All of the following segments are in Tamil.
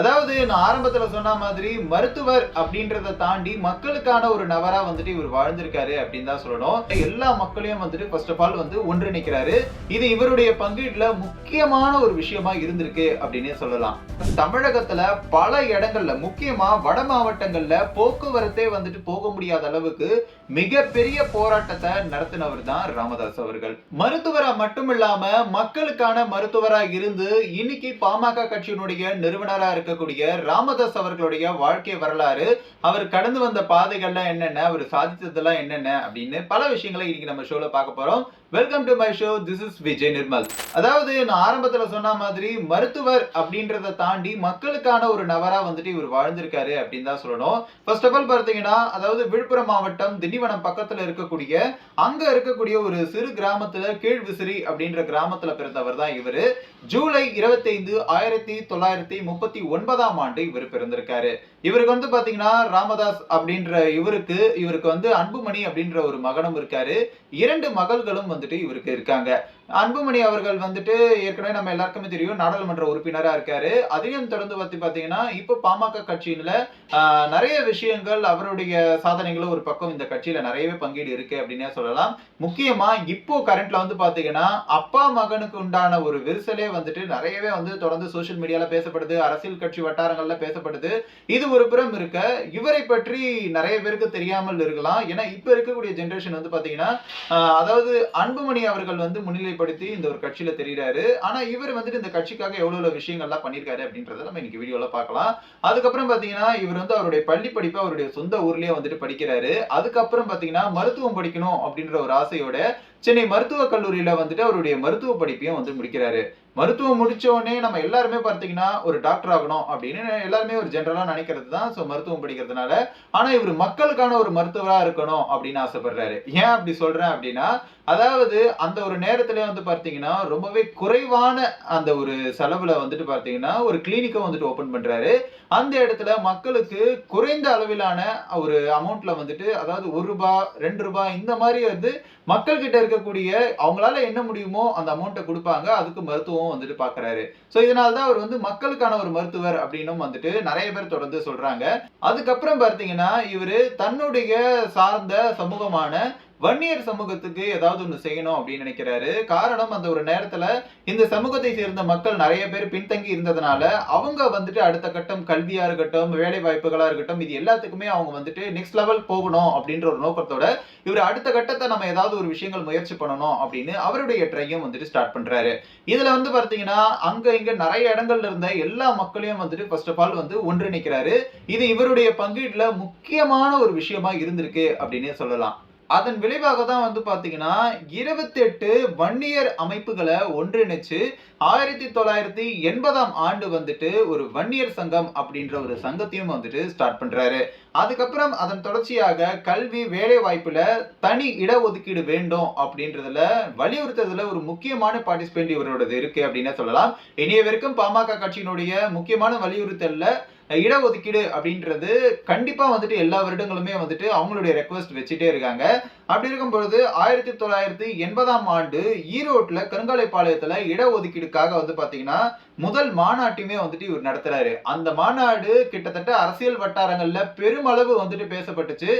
அதாவது நான் ஆரம்பத்துல சொன்ன மாதிரி மருத்துவர் அப்படின்றத தாண்டி மக்களுக்கான ஒரு நபரா வந்துட்டு இவர் வாழ்ந்திருக்காரு அப்படின்னு தான் சொல்லணும். எல்லா மக்களையும் வந்துட்டு ஃபர்ஸ்ட் ஆஃப் ஆல் வந்து ஒன்றிணைக்கிறாரு. இது இவருடைய பங்கீட்டுல முக்கியமான ஒரு விஷயமா இருந்திருக்கு அப்படின்னே சொல்லலாம். தமிழகத்துல பல இடங்கள்ல முக்கியமா வட மாவட்டங்கள்ல போக்குவரத்தே வந்துட்டு போக முடியாத அளவுக்கு மிகப்பெரிய போராட்டத்தை நடத்தினவர் தான் ராமதாஸ் அவர்கள். மருத்துவரா மட்டும் இல்லாம மக்களுக்கான மருத்துவரா இருந்து இன்னைக்கு பாமக கட்சியினுடைய நிறுவனரா இருக்கக்கூடிய ராமதாஸ் அவர்களுடைய வாழ்க்கை வரலாறு அவர் கடந்து வந்த பாதைகள்லாம் என்னென்ன அவர் சாதித்ததெல்லாம் என்னென்ன அப்படின்னு பல விஷயங்களை இன்னைக்கு நம்ம ஷோல பார்க்க போறோம். Welcome to my show this is Vijay Nirmal அதாவது நான் ஆரம்பத்தில் சொன்ன மாதிரி மருத்துவர் அப்படின்றத தாண்டி மக்களுக்கான ஒரு நபராக வந்துட்டு இவர் வாழ்ந்திருக்காரு அப்படின்னு தான் சொல்லணும். ஃபர்ஸ்ட் ஆஃப் ஆல் பார்த்தீங்கன்னா அதாவது விழுப்புரம் மாவட்டம் திண்டிவனம் பக்கத்தில் இருக்கக்கூடிய அங்கே இருக்கக்கூடிய ஒரு சிறு கிராமத்துல கீழ்விசிறி அப்படின்ற கிராமத்தில் பிறந்தவர் தான் இவர். ஜூலை இருபத்தைந்து ஆயிரத்தி தொள்ளாயிரத்தி முப்பத்தி ஒன்பதாம் ஆண்டு இவர் பிறந்திருக்காரு. இவருக்கு வந்து பார்த்தீங்கன்னா ராமதாஸ் அப்படின்ற இவருக்கு இவருக்கு வந்து அன்புமணி அப்படின்ற ஒரு மகனும் இருக்காரு. இரண்டு மகள்களும் வந்துட்டு இவருக்கு இருக்காங்க. அன்புமணி அவர்கள் வந்துட்டு ஏற்கனவே நம்ம எல்லாருக்குமே தெரியும் நாடாளுமன்ற உறுப்பினராக இருக்காரு. அதையும் தொடர்ந்து பற்றி பார்த்தீங்கன்னா இப்போ பாமக கட்சியில நிறைய விஷயங்கள் அவருடைய சாதனைகளும் ஒரு பக்கம் இந்த கட்சியில நிறையவே பங்கீடு இருக்கு அப்படின்னே சொல்லலாம். முக்கியமா இப்போ கரண்ட்ல வந்து பாத்தீங்கன்னா அப்பா மகனுக்கு உண்டான ஒரு விரிசலே வந்துட்டு நிறையவே வந்து தொடர்ந்து சோஷியல் மீடியால பேசப்படுது அரசியல் கட்சி வட்டாரங்கள்ல பேசப்படுது. இது ஒரு புறம் இருக்க இவரை பற்றி நிறைய பேருக்கு தெரியாமல் இருக்கலாம். ஏன்னா இப்ப இருக்கக்கூடிய ஜென்ரேஷன் வந்து பாத்தீங்கன்னா அதாவது அன்புமணி அவர்கள் வந்து முன்னிலை முன்னிலைப்படுத்தி இந்த ஒரு கட்சியில தெரிகிறாரு ஆனா இவர் வந்துட்டு இந்த கட்சிக்காக எவ்வளவு எவ்வளவு விஷயங்கள்லாம் பண்ணியிருக்காரு அப்படின்றத நம்ம இன்னைக்கு வீடியோல பார்க்கலாம். அதுக்கப்புறம் பாத்தீங்கன்னா இவர் வந்து அவருடைய பள்ளி படிப்பை அவருடைய சொந்த ஊர்லயே வந்துட்டு படிக்கிறாரு. அதுக்கப்புறம் பாத்தீங்கன்னா மருத்துவம் படிக்கணும் அப்படின்ற ஒரு ஆசையோட சென்னை மருத்துவக் கல்லூரியில வந்துட்டு அவருடைய மருத்துவ படிப்பையும் வந்து முடிக்கிறாரு. மருத்துவம் முடிச்ச உடனே நம்ம எல்லாருமே பார்த்தீங்கன்னா ஒரு டாக்டர் ஆகணும் அப்படின்னு எல்லாருமே ஒரு ஜென்ரலா நினைக்கிறது தான். ஸோ மருத்துவம் படிக்கிறதுனால. ஆனா இவர் மக்களுக்கான ஒரு மருத்துவராக இருக்கணும் அப்படின்னு ஆசைப்படுறாரு. ஏன் அப்படி சொல்றேன் அப்படின்னா அதாவது அந்த ஒரு நேரத்துல வந்து பார்த்தீங்கன்னா ரொம்பவே குறைவான அந்த ஒரு செலவுல வந்துட்டு பார்த்தீங்கன்னா ஒரு கிளினிக்கை வந்துட்டு ஓப்பன் பண்றாரு. அந்த இடத்துல மக்களுக்கு குறைந்த அளவிலான ஒரு அமௌண்ட்ல வந்துட்டு அதாவது ஒரு ரூபாய் ரெண்டு ரூபாய் இந்த மாதிரி வந்து மக்கள்கிட்ட இருக்க இருக்கக்கூடிய அவங்களால என்ன முடியுமோ அந்த அமௌண்ட்டை கொடுப்பாங்க. அதுக்கு மருத்துவம் வந்துட்டு பாக்குறாரு. சோ இதனால தான் அவர் வந்து மக்களுக்கான ஒரு மருத்துவர் அப்படின்னும் வந்துட்டு நிறைய பேர் தொடர்ந்து சொல்றாங்க. அதுக்கப்புறம் பார்த்தீங்கன்னா இவரு தன்னுடைய சார்ந்த சமூகமான வன்னியர் சமூகத்துக்கு ஏதாவது ஒன்று செய்யணும் அப்படின்னு நினைக்கிறாரு. காரணம் அந்த ஒரு நேரத்துல இந்த சமூகத்தை சேர்ந்த மக்கள் நிறைய பேர் பின்தங்கி இருந்ததுனால அவங்க வந்துட்டு அடுத்த கட்டம் கல்வியா இருக்கட்டும் வேலை வாய்ப்புகளா இருக்கட்டும் இது எல்லாத்துக்குமே அவங்க வந்துட்டு நெக்ஸ்ட் லெவல் போகணும் அப்படின்ற ஒரு நோக்கத்தோட இவர் அடுத்த கட்டத்தை நம்ம ஏதாவது ஒரு விஷயங்கள் முயற்சி பண்ணணும் அப்படின்னு அவருடைய ட்ரையும் வந்துட்டு ஸ்டார்ட் பண்றாரு. இதுல வந்து பார்த்தீங்கன்னா அங்க இங்க நிறைய இடங்கள்ல இருந்த எல்லா மக்களையும் வந்துட்டு ஃபர்ஸ்ட் ஆஃப் ஆல் வந்து ஒன்றிணைக்கிறாரு. இது இவருடைய பங்கீட்டுல முக்கியமான ஒரு விஷயமா இருந்திருக்கு அப்படின்னு சொல்லலாம். அதன் விளைவாக தான் வந்து பார்த்தீங்கன்னா இருபத்தெட்டு வன்னியர் அமைப்புகளை ஒன்றிணைச்சு ஆயிரத்தி தொள்ளாயிரத்தி எண்பதாம் ஆண்டு வந்துட்டு ஒரு வன்னியர் சங்கம் அப்படின்ற ஒரு சங்கத்தையும் வந்துட்டு ஸ்டார்ட் பண்ணுறாரு அதுக்கப்புறம் அதன் தொடர்ச்சியாக கல்வி வேலை வாய்ப்புல தனி இடஒதுக்கீடு வேண்டும் அப்படின்றதுல வலியுறுத்துறதுல ஒரு முக்கியமான பார்ட்டிசிபேண்ட் இவரோடது இருக்கு அப்படின்னு சொல்லலாம். இனிய வரைக்கும் பாமக கட்சியினுடைய முக்கியமான வலியுறுத்தல்ல இடஒதுக்கீடு அப்படின்றது கண்டிப்பாக வந்துட்டு எல்லா வருடங்களுமே வந்துட்டு அவங்களுடைய ரெக்வஸ்ட் வச்சுட்டே இருக்காங்க. அப்படி இருக்கும் பொழுது ஆயிரத்தி தொள்ளாயிரத்தி எண்பதாம் ஆண்டு ஈரோட்டில் கருங்காலைப்பாளையத்தில் இடஒதுக்கீடுக்காக வந்து பார்த்தீங்கன்னா முதல் மாநாட்டையுமே வந்துட்டு இவர் நடத்துறாரு. அந்த மாநாடு கிட்டத்தட்ட அரசியல் வட்டாரங்களில் பெருமளவு வந்துட்டு பேசப்பட்டுச்சு.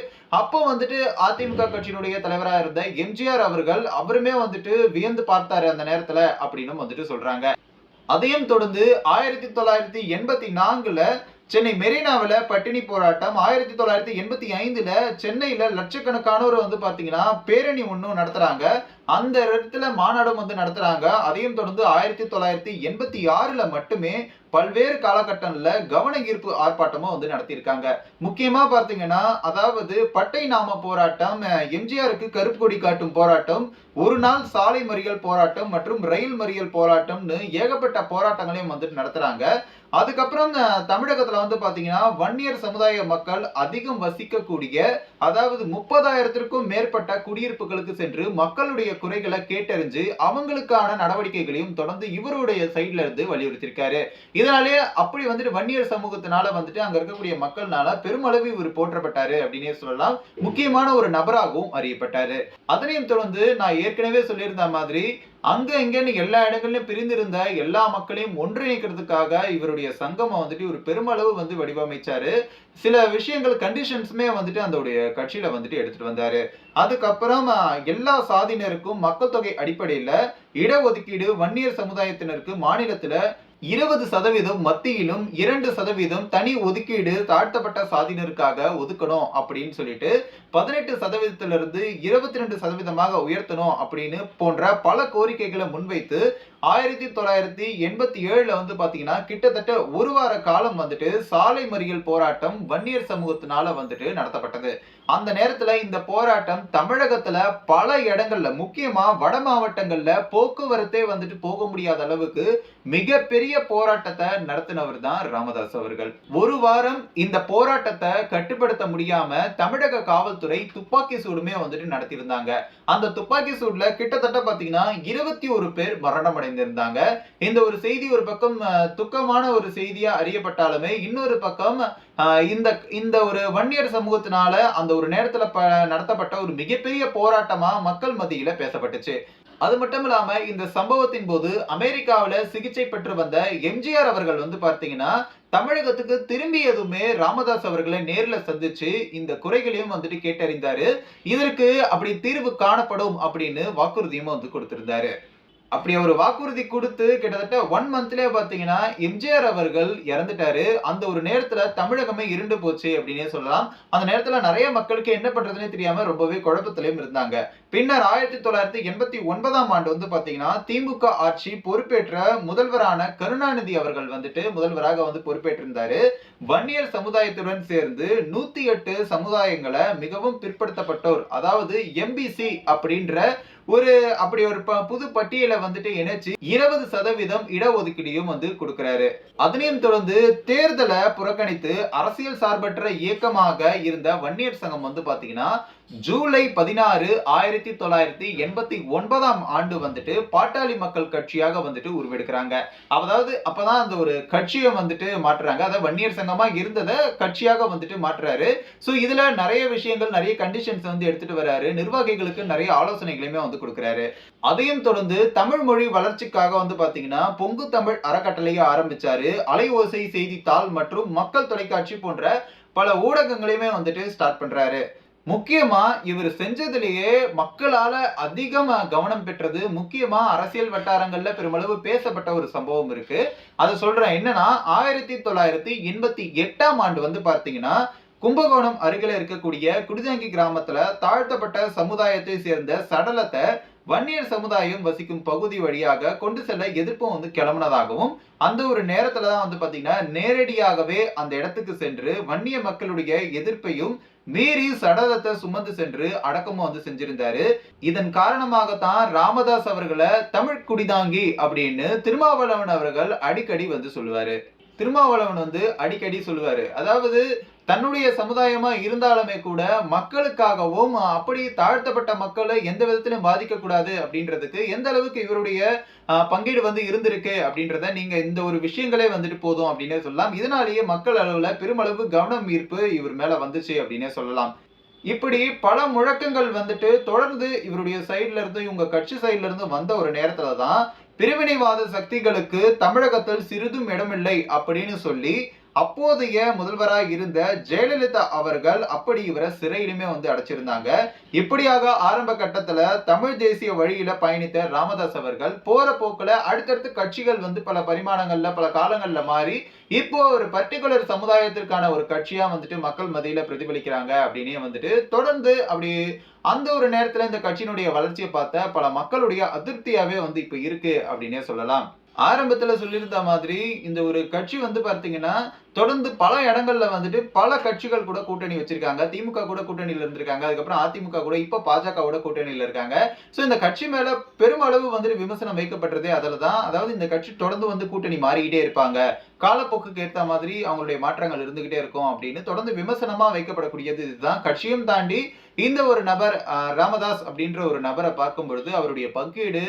அப்போ வந்துட்டு அதிமுக கட்சியினுடைய தலைவராக இருந்த எம்ஜிஆர் அவர்கள் அவருமே வந்துட்டு வியந்து பார்த்தாரு அந்த நேரத்தில் அப்படின்னு வந்துட்டு சொல்றாங்க. அதையும் தொடர்ந்து ஆயிரத்தி தொள்ளாயிரத்தி எண்பத்தி நான்குல சென்னை மெரினாவில் பட்டினி போராட்டம் ஆயிரத்தி தொள்ளாயிரத்தி எண்பத்தி ஐந்துல சென்னையில் லட்சக்கணக்கானோர் வந்து பார்த்தீங்கன்னா பேரணி ஒன்றும் நடத்துறாங்க. அந்த இடத்துல மாநாடும் வந்து நடத்துறாங்க. அதையும் தொடர்ந்து ஆயிரத்தி தொள்ளாயிரத்தி எண்பத்தி ஆறுல மட்டுமே பல்வேறு காலகட்டங்களில் கவன ஈர்ப்பு ஆர்ப்பாட்டமும் வந்து நடத்தியிருக்காங்க. முக்கியமா பார்த்தீங்கன்னா அதாவது பட்டை நாம போராட்டம் எம்ஜிஆருக்கு கருப்பு கொடி காட்டும் போராட்டம் ஒரு நாள் சாலை மறியல் போராட்டம் மற்றும் ரயில் மறியல் போராட்டம்னு ஏகப்பட்ட போராட்டங்களையும் வந்துட்டு நடத்துறாங்க. அதுக்கப்புறம் தமிழகத்தில் தமிழகத்துல வந்து பாத்தீங்கன்னா வன்னியர் சமுதாய மக்கள் அதிகம் வசிக்கக்கூடிய அதாவது முப்பதாயிரத்திற்கும் மேற்பட்ட குடியிருப்புகளுக்கு சென்று மக்களுடைய குறைகளை கேட்டறிஞ்சு அவங்களுக்கான நடவடிக்கைகளையும் தொடர்ந்து இவருடைய சைட்ல இருந்து வலியுறுத்தியிருக்காரு. இதனாலே அப்படி வந்துட்டு வன்னியர் சமூகத்தினால வந்துட்டு அங்க இருக்கக்கூடிய மக்கள்னால பெருமளவு இவர் போற்றப்பட்டாரு அப்படின்னே சொல்லலாம். முக்கியமான ஒரு நபராகவும் அறியப்பட்டாரு. அதனையும் தொடர்ந்து நான் ஏற்கனவே சொல்லியிருந்த மாதிரி அங்க இங்கன்னு எல்லா இடங்கள்லயும் பிரிந்திருந்த எல்லா மக்களையும் ஒன்றிணைக்கிறதுக்காக இவருடைய சங்கம வந்துட்டு ஒரு பெருமளவு வந்து வடிவமைச்சாரு. சில விஷயங்கள் கண்டிஷன்ஸுமே வந்துட்டு அந்தோடைய கட்சியில வந்துட்டு எடுத்துட்டு வந்தாரு. அதுக்கப்புறம் எல்லா சாதியினருக்கும் மக்கள் தொகை அடிப்படையில இடஒதுக்கீடு வன்னியர் சமுதாயத்தினருக்கு மாநிலத்துல இருபது சதவீதம் மத்தியிலும் இரண்டு சதவீதம் தனி ஒதுக்கீடு தாழ்த்தப்பட்ட சாதியினருக்காக ஒதுக்கணும் அப்படின்னு சொல்லிட்டு பதினெட்டு சதவீதத்திலிருந்து இருபத்தி ரெண்டு சதவீதமாக உயர்த்தணும் அப்படின்னு போன்ற பல கோரிக்கைகளை முன்வைத்து ஆயிரத்தி தொள்ளாயிரத்தி எண்பத்தி ஏழுல வந்து பாத்தீங்கன்னா கிட்டத்தட்ட ஒரு வார காலம் வந்துட்டு சாலை மறியல் போராட்டம் வன்னியர் சமூகத்தினால வந்துட்டு நடத்தப்பட்டது. அந்த நேரத்துல இந்த போராட்டம் தமிழகத்துல பல இடங்கள்ல முக்கியமா வட மாவட்டங்கள்ல போக்குவரத்தே வந்துட்டு போக முடியாத அளவுக்கு மிகப்பெரிய போராட்டத்தை நடத்தினவர் தான் ராமதாஸ் அவர்கள். ஒரு வாரம் இந்த போராட்டத்தை கட்டுப்படுத்த முடியாம தமிழக காவல்துறை துப்பாக்கி சூடுமே வந்துட்டு நடத்தியிருந்தாங்க. அந்த துப்பாக்கி சூடுல கிட்டத்தட்ட பாத்தீங்கன்னா இருபத்தி ஒரு பேர் மரணம் அடைந்திருந்தாங்க இந்த ஒரு செய்தி ஒரு பக்கம் துக்கமான ஒரு செய்தியா அறியப்பட்டாலுமே இன்னொரு பக்கம் இந்த இந்த ஒரு வன்னியர் சமூகத்தினால அந்த ஒரு நேரத்துல நடத்தப்பட்ட ஒரு மிகப்பெரிய போராட்டமா மக்கள் மத்தியில பேசப்பட்டுச்சு. அது மட்டும் இல்லாம இந்த சம்பவத்தின் போது அமெரிக்காவில் சிகிச்சை பெற்று வந்த எம்ஜிஆர் அவர்கள் வந்து பார்த்தீங்கன்னா தமிழகத்துக்கு திரும்பியதுமே ராமதாஸ் அவர்களை நேரில் சந்திச்சு இந்த குறைகளையும் வந்துட்டு கேட்டறிந்தாரு. இதற்கு அப்படி தீர்வு காணப்படும் அப்படின்னு வாக்குறுதியும் வந்து கொடுத்திருந்தாரு. அப்படி அவர் வாக்குறுதி கொடுத்து கிட்டத்தட்ட ஒன் மந்த்லயே பாத்தீங்கன்னா எம்ஜிஆர் அவர்கள் இறந்துட்டாரு. அந்த ஒரு நேரத்துல தமிழகமே இருண்டு போச்சு அப்படின்னே சொல்லலாம். அந்த நேரத்துல நிறைய மக்களுக்கு என்ன பண்றதுன்னே தெரியாம ரொம்பவே குழப்பத்திலையும் இருந்தாங்க. பின்னர் ஆயிரத்தி தொள்ளாயிரத்தி எண்பத்தி ஒன்பதாம் ஆண்டு வந்து பாத்தீங்கன்னா திமுக ஆட்சி பொறுப்பேற்ற முதல்வரான கருணாநிதி அவர்கள் வந்துட்டு முதல்வராக வந்து பொறுப்பேற்றிருந்தாரு. வன்னியர் சமுதாயத்துடன் சேர்ந்து நூத்தி எட்டு சமுதாயங்களை மிகவும் பிற்படுத்தப்பட்டோர். அதாவது எம்பிசி அப்படின்ற ஒரு அப்படி ஒரு ப- புது பட்டியலை வந்துட்டு இணைச்சு இருபது சதவீதம் இடஒதுக்கீடையும் வந்து கொடுக்கிறாரு. அதனையும் தொடர்ந்து தேர்தலை புறக்கணித்து அரசியல் சார்பற்ற இயக்கமாக இருந்த வன்னியர் சங்கம் வந்து பாத்தீங்கன்னா ஜூலை பதினாறு ஆயிரத்தி தொள்ளாயிரத்தி எண்பத்தி ஒன்பதாம் ஆண்டு வந்துட்டு பாட்டாளி மக்கள் கட்சியாக வந்துட்டு உருவெடுக்கிறாங்க. அதாவது அப்பதான் அந்த ஒரு கட்சியை வந்துட்டு மாற்றுறாங்க. அதாவது வன்னியர் சங்கமா இருந்ததை கட்சியாக வந்துட்டு மாற்றுறாரு. ஸோ இதுல நிறைய விஷயங்கள் நிறைய கண்டிஷன்ஸ் வந்து எடுத்துட்டு வராரு. நிர்வாகிகளுக்கு நிறைய ஆலோசனைகளையுமே வந்து கொடுக்குறாரு. அதையும் தொடர்ந்து தமிழ் மொழி வளர்ச்சிக்காக வந்து பாத்தீங்கன்னா பொங்கு தமிழ் அறக்கட்டளையை ஆரம்பிச்சாரு. அலை ஓசை செய்தித்தாள் மற்றும் மக்கள் தொலைக்காட்சி போன்ற பல ஊடகங்களையுமே வந்துட்டு ஸ்டார்ட் பண்றாரு. முக்கியமா இவர் செஞ்சதுலேயே மக்களால அதிகமா கவனம் பெற்றது முக்கியமா அரசியல் வட்டாரங்கள்ல பெருமளவு பேசப்பட்ட ஒரு சம்பவம் இருக்கு. அதை சொல்றேன். என்னன்னா ஆயிரத்தி தொள்ளாயிரத்தி எண்பத்தி எட்டாம் ஆண்டு வந்து பார்த்தீங்கன்னா கும்பகோணம் அருகில இருக்கக்கூடிய குடிதாங்கி கிராமத்துல தாழ்த்தப்பட்ட சமுதாயத்தை சேர்ந்த சடலத்தை வன்னியர் சமுதாயம் வசிக்கும் பகுதி வழியாக கொண்டு செல்ல எதிர்ப்பும் வந்து கிளம்புனதாகவும் அந்த ஒரு நேரத்துல தான் வந்து பாத்தீங்கன்னா நேரடியாகவே அந்த இடத்துக்கு சென்று வன்னிய மக்களுடைய எதிர்ப்பையும் மீறி சடலத்தை சுமந்து சென்று அடக்கமும் வந்து செஞ்சிருந்தாரு. இதன் காரணமாகத்தான் ராமதாஸ் அவர்களை தமிழ் குடிதாங்கி அப்படின்னு திருமாவளவன் அவர்கள் அடிக்கடி வந்து சொல்லுவாரு. திருமாவளவன் வந்து அடிக்கடி சொல்லுவாரு. அதாவது தன்னுடைய சமுதாயமா இருந்தாலுமே கூட மக்களுக்காகவும் அப்படி தாழ்த்தப்பட்ட மக்களை எந்த விதத்திலும் பாதிக்க கூடாது அப்படின்றதுக்கு எந்த அளவுக்கு இவருடைய பங்கீடு வந்து இருந்திருக்கு அப்படின்றத நீங்க இந்த ஒரு விஷயங்களே வந்துட்டு போதும் அப்படின்னே சொல்லலாம். இதனாலேயே மக்கள் அளவுல பெருமளவு கவனம் ஈர்ப்பு இவர் மேல வந்துச்சு அப்படின்னே சொல்லலாம். இப்படி பல முழக்கங்கள் வந்துட்டு தொடர்ந்து இவருடைய சைட்ல இருந்து இவங்க கட்சி சைட்ல இருந்து வந்த ஒரு நேரத்துல தான் பிரிவினைவாத சக்திகளுக்கு தமிழகத்தில் சிறிதும் இடமில்லை அப்படின்னு சொல்லி அப்போதைய முதல்வராக இருந்த ஜெயலலிதா அவர்கள் அப்படி இவரை சிறையிலுமே வந்து அடைச்சிருந்தாங்க. இப்படியாக ஆரம்ப கட்டத்துல தமிழ் தேசிய வழியில பயணித்த ராமதாஸ் அவர்கள் போற போக்குல அடுத்தடுத்து கட்சிகள் வந்து பல பரிமாணங்கள்ல பல காலங்கள்ல மாறி இப்போ ஒரு பர்டிகுலர் சமுதாயத்திற்கான ஒரு கட்சியா வந்துட்டு மக்கள் மத்தியில பிரதிபலிக்கிறாங்க அப்படின்னே வந்துட்டு தொடர்ந்து அப்படி அந்த ஒரு நேரத்துல இந்த கட்சியினுடைய வளர்ச்சியை பார்த்த பல மக்களுடைய அதிருப்தியாவே வந்து இப்ப இருக்கு அப்படின்னே சொல்லலாம். ஆரம்பத்துல சொல்லியிருந்த மாதிரி இந்த ஒரு கட்சி வந்து பார்த்தீங்கன்னா தொடர்ந்து பல இடங்கள்ல வந்துட்டு பல கட்சிகள் கூட கூட்டணி வச்சிருக்காங்க. திமுக கூட கூட்டணியில இருந்திருக்காங்க. அதுக்கப்புறம் அதிமுக கூட இப்ப பாஜகவோட கூட்டணியில இருக்காங்க. சோ இந்த கட்சி மேல பெருமளவு வந்துட்டு விமர்சனம் வைக்கப்பட்டதே அதில் தான் அதாவது இந்த கட்சி தொடர்ந்து வந்து கூட்டணி மாறிக்கிட்டே இருப்பாங்க. காலப்போக்குக்கு ஏத்த மாதிரி அவங்களுடைய மாற்றங்கள் இருந்துகிட்டே இருக்கும் அப்படின்னு தொடர்ந்து விமர்சனமா வைக்கப்படக்கூடியது இதுதான். கட்சியும் தாண்டி இந்த ஒரு நபர் ராமதாஸ் அப்படின்ற ஒரு நபரை பார்க்கும் பொழுது அவருடைய பங்கீடு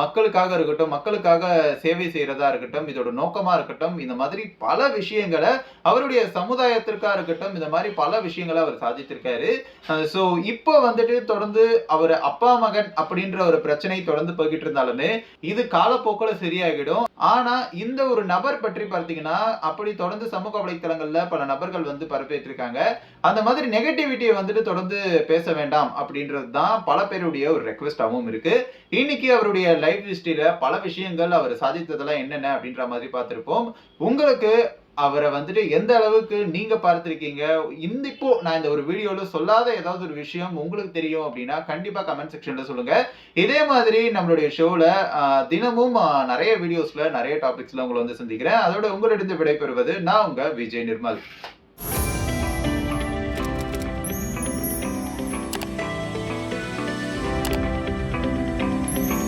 மக்களுக்காக இருக்கட்டும் மக்களுக்காக சேவை செய்யறதா இருக்கட்டும் இதோட நோக்கமா இருக்கட்டும் இந்த மாதிரி பல விஷயங்களை அவருடைய சமுதாயத்திற்கா இருக்கட்டும் இந்த மாதிரி பல விஷயங்களை அவர் சாதித்திருக்காரு. ஸோ இப்போ வந்துட்டு தொடர்ந்து அவர் அப்பா மகன் அப்படின்ற ஒரு பிரச்சனை தொடர்ந்து போய்கிட்டு இருந்தாலுமே இது காலப்போக்கில் சரியாகிடும். ஆனா இந்த ஒரு நபர் பற்றி பார்த்தீங்கன்னா அப்படி தொடர்ந்து சமூக வலைத்தளங்களில் பல நபர்கள் வந்து பரப்பேற்றிருக்காங்க அந்த மாதிரி நெகட்டிவிட்டியை வந்துட்டு தொடர்ந்து பேச வேண்டாம் அப்படின்றது தான் பல பேருடைய ஒரு ரெக்வெஸ்டாகவும் இருக்கு. இன்னைக்கு அவருடைய லைஃப் ஹிஸ்டரியில பல விஷயங்கள் அவர் சாதித்ததெல்லாம் என்னென்ன அப்படின்ற மாதிரி பார்த்துருப்போம். உங்களுக்கு அவரை வந்துட்டு எந்த அளவுக்கு நீங்க பார்த்துருக்கீங்க? இந்த இப்போ நான் இந்த ஒரு வீடியோல சொல்லாத ஏதாவது ஒரு விஷயம் உங்களுக்கு தெரியும் அப்படின்னா கண்டிப்பா கமெண்ட் செக்ஷன்ல சொல்லுங்க. இதே மாதிரி நம்மளுடைய ஷோல தினமும் நிறைய வீடியோஸ்ல நிறைய டாபிக்ஸ்ல உங்களை வந்து சந்திக்கிறேன். அதோட உங்களிடம் விடைபெறுவது நான் உங்க விஜய் நிர்மல்.